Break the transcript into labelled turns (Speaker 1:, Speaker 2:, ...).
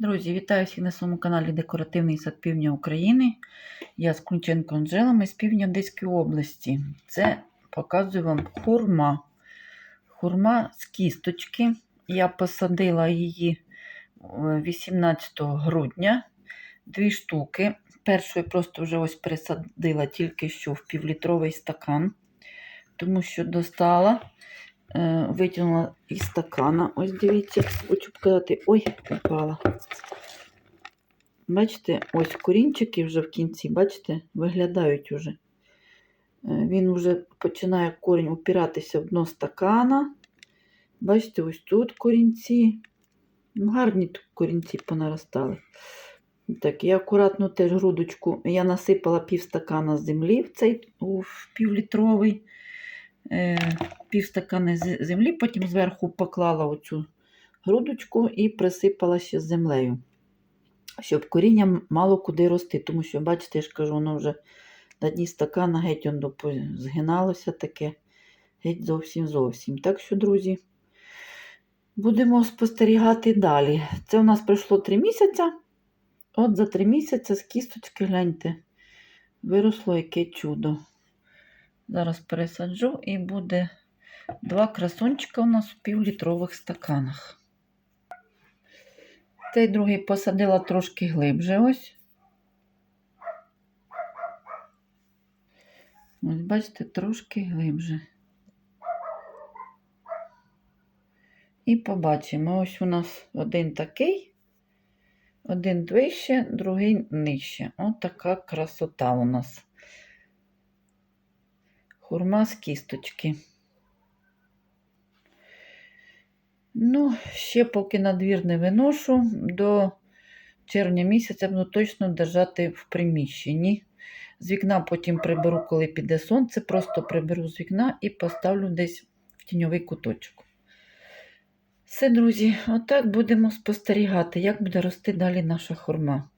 Speaker 1: Друзі, вітаю всіх на своєму каналі Декоративний сад Півдня України. Я з Кунченко Анжелами з півдня Одеської області. Це показую вам хурма. Хурма з кісточки. Я посадила її е, 18 грудня. Дві штуки. Першу я просто вже ось пересадила тільки що в півлітровий стакан, тому що достала. Е, витягнула із стакана. Ось дивіться, хочу показати. Ой, упала. Бачите, ось корінчики вже в кінці, бачите, виглядають уже. Е, Він вже починає корінь упиратися в дно стакана. Бачите, ось тут корінці. Ну, Гарні тут корінці понаростали. Так, я акуратно теж грудочку. Я насипала пів стакана землі в цей у півлітровий півстакани з- землі, потім зверху поклала оцю грудочку і присипала ще землею, щоб коріння мало куди рости, тому що, бачите, я ж кажу, воно вже на дні стакана геть он допо- згиналося таке, геть зовсім зовсім. Так що, друзі, будемо спостерігати далі. Це у нас пройшло три місяці. От за три місяці з кісточки, гляньте, виросло яке чудо. Зараз пересаджу і буде два красунчика у нас в півлітрових стаканах. Цей другий посадила трошки глибше ось. Ось, бачите, трошки глибше. І побачимо, ось у нас один такий, один вище, другий нижче. Ось така красота у нас. Хурма з кісточки. Ну, ще поки на двір не виношу, до червня місяця буду точно держати в приміщенні. З вікна потім приберу, коли піде сонце, просто приберу з вікна і поставлю десь в тіньовий куточок. Все, друзі, отак будемо спостерігати, як буде рости далі наша хурма.